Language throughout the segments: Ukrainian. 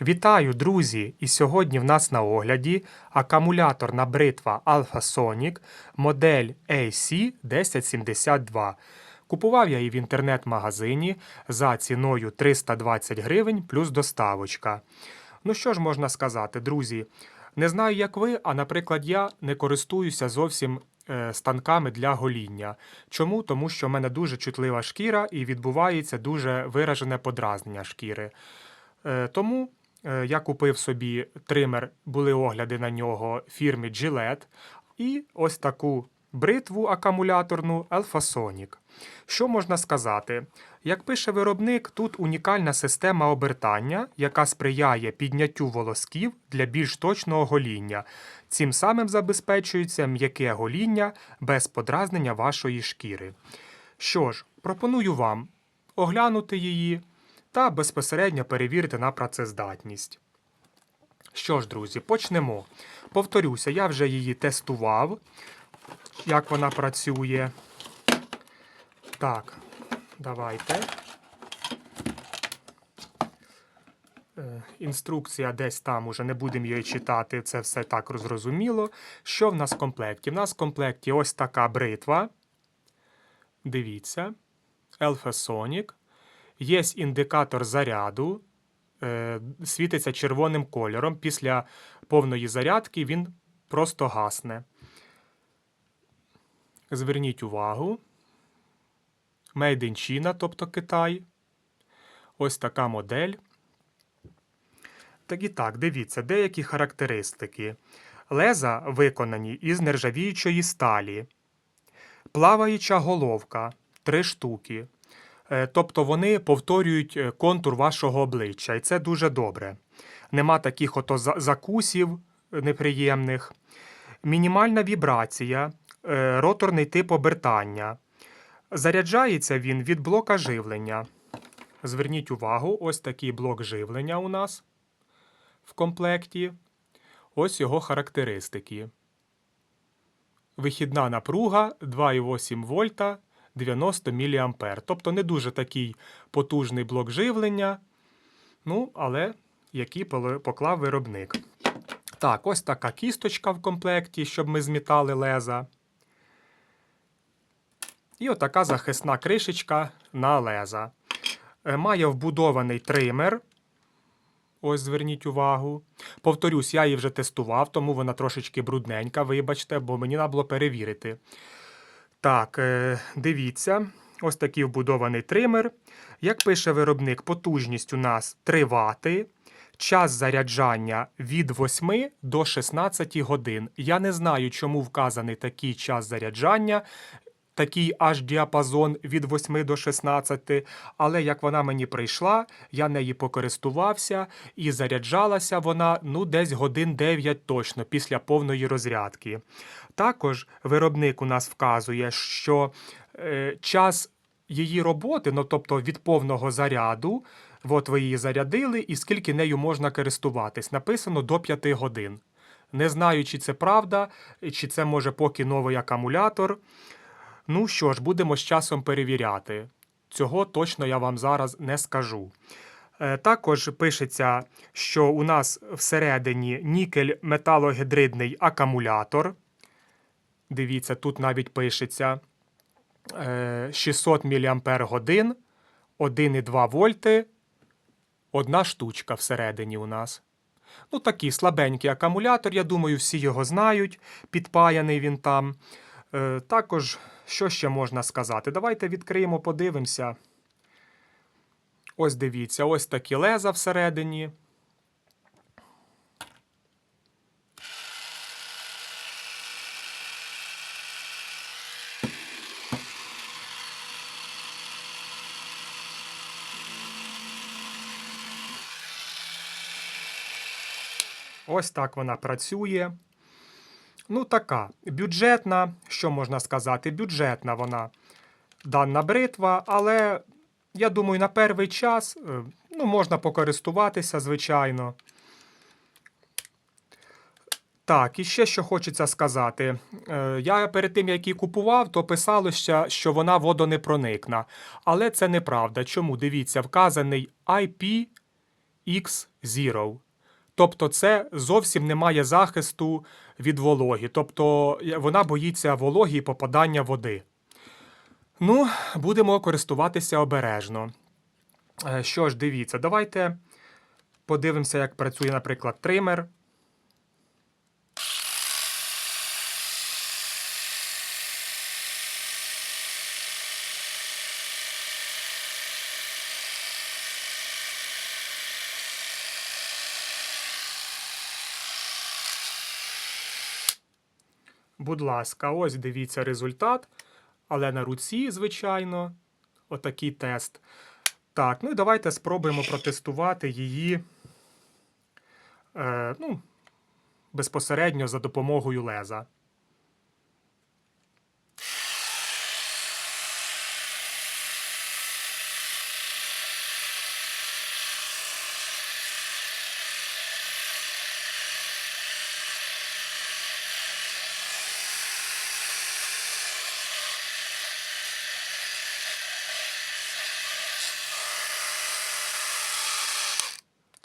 Вітаю, друзі! І сьогодні в нас на огляді акумуляторна бритва Alpha Sonic модель AC1072. Купував я її в інтернет-магазині за ціною 320 гривень плюс доставочка. Ну що ж можна сказати, друзі? Не знаю, як ви, а наприклад, я не користуюся зовсім е, станками для гоління. Чому? Тому що в мене дуже чутлива шкіра і відбувається дуже виражене подразнення шкіри. Е, Тому я купив собі тример, були огляди на нього фірми Gillette, і ось таку бритву акумуляторну Alphasonic. Що можна сказати? Як пише виробник, тут унікальна система обертання, яка сприяє підняттю волосків для більш точного гоління. Цим самим забезпечується м'яке гоління без подразнення вашої шкіри. Що ж, пропоную вам оглянути її та безпосередньо перевірити на працездатність. Що ж, друзі, почнемо. Повторюся, я вже її тестував, як вона працює. Так, давайте. Е, Інструкція десь там уже не будемо її читати, це все так зрозуміло. Що в нас в комплекті? В нас в комплекті ось така бритва. Дивіться. Sonic. Є індикатор заряду, е, світиться червоним кольором. Після повної зарядки він просто гасне. Зверніть увагу. Made in China, тобто Китай. Ось така модель. Так і так, дивіться, деякі характеристики. Леза виконані із нержавіючої сталі. Плаваюча головка 3 штуки. Е, Тобто вони повторюють е, контур вашого обличчя, і це дуже добре. Нема таких ото закусів е, неприємних. Мінімальна вібрація, роторний тип обертання. Заряджається він від блока живлення. Зверніть увагу, ось такий блок живлення у нас в комплекті. Ось його характеристики. Вихідна напруга 2,8 вольта 90 мА. Тобто не дуже такий потужний блок живлення. Ну, але який поклав виробник. Так, ось така кісточка в комплекті, щоб ми змітали леза. І отака захисна кришечка на леза. Е, Має вбудований тример. Ось зверніть увагу. Повторюсь, я її вже тестував, тому вона трошечки брудненька, вибачте, бо мені треба було перевірити. Так, е, дивіться, ось такий вбудований тример. Як пише виробник, потужність у нас 3 Вт. Час заряджання від 8 до 16 годин. Я не знаю, чому вказаний такий час заряджання, такий аж діапазон від 8 до 16, але як вона мені прийшла, я неї покористувався і заряджалася вона ну десь годин 9 точно після повної розрядки. Також виробник у нас вказує, що е, час її роботи, ну тобто від повного заряду, от ви її зарядили, і скільки нею можна користуватись, написано до 5 годин. Не знаю, чи це правда, чи це може поки новий акумулятор. Ну що ж, будемо з часом перевіряти. Цього точно я вам зараз не скажу. Е, Також пишеться, що у нас всередині нікель металогідридний акумулятор. Дивіться, тут навіть пишеться е, 600 мАч, 1,2 вольти, одна штучка всередині у нас. Ну, такий слабенький акумулятор, я думаю, всі його знають, підпаяний він там. Е, також, що ще можна сказати? Давайте відкриємо, подивимося. Ось дивіться, ось такі леза всередині. Ось так вона працює. Ну, така бюджетна, що можна сказати, бюджетна вона дана бритва, але я думаю, на перший час е, ну, можна покористуватися, звичайно. Так, і ще що хочеться сказати. Е, Я перед тим, як її купував, то писалося, що вона водонепроникна. Але це неправда. Чому? Дивіться, вказаний IP X0. Тобто це зовсім немає захисту від вологі. Тобто вона боїться вологі і попадання води. Ну, будемо користуватися обережно. Е, Що ж, дивіться, давайте подивимося, як працює, наприклад, тример. Будь ласка, ось дивіться результат. Але на руці, звичайно, отакий тест. Так, ну і давайте спробуємо протестувати її е, ну, безпосередньо за допомогою леза.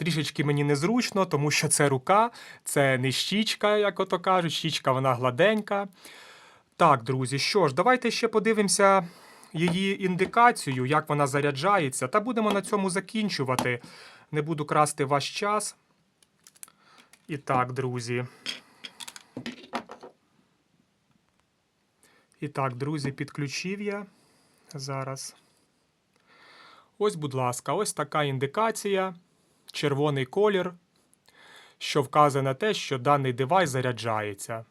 Трішечки мені незручно, тому що це рука, це не щічка, як ото кажуть. Щічка вона гладенька. Так, друзі, що ж, давайте ще подивимося її індикацію, як вона заряджається, та будемо на цьому закінчувати. Не буду красти ваш час. І так, друзі. І так, друзі, підключив я зараз. Ось, будь ласка, ось така індикація червоний колір, що вказує на те, що даний девайс заряджається.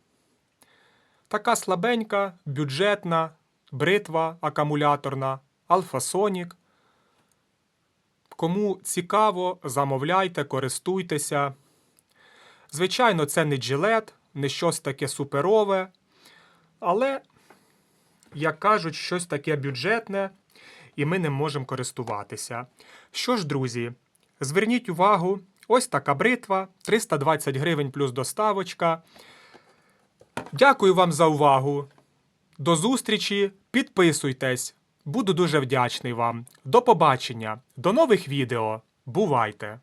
Така слабенька, бюджетна, бритва акумуляторна, Alphasonic. Кому цікаво, замовляйте, користуйтеся. Звичайно, це не джилет, не щось таке суперове, але, як кажуть, щось таке бюджетне, і ми ним можемо користуватися. Що ж, друзі, Зверніть увагу, ось така бритва, 320 гривень плюс доставочка. Дякую вам за увагу. До зустрічі, підписуйтесь. Буду дуже вдячний вам. До побачення, до нових відео. Бувайте!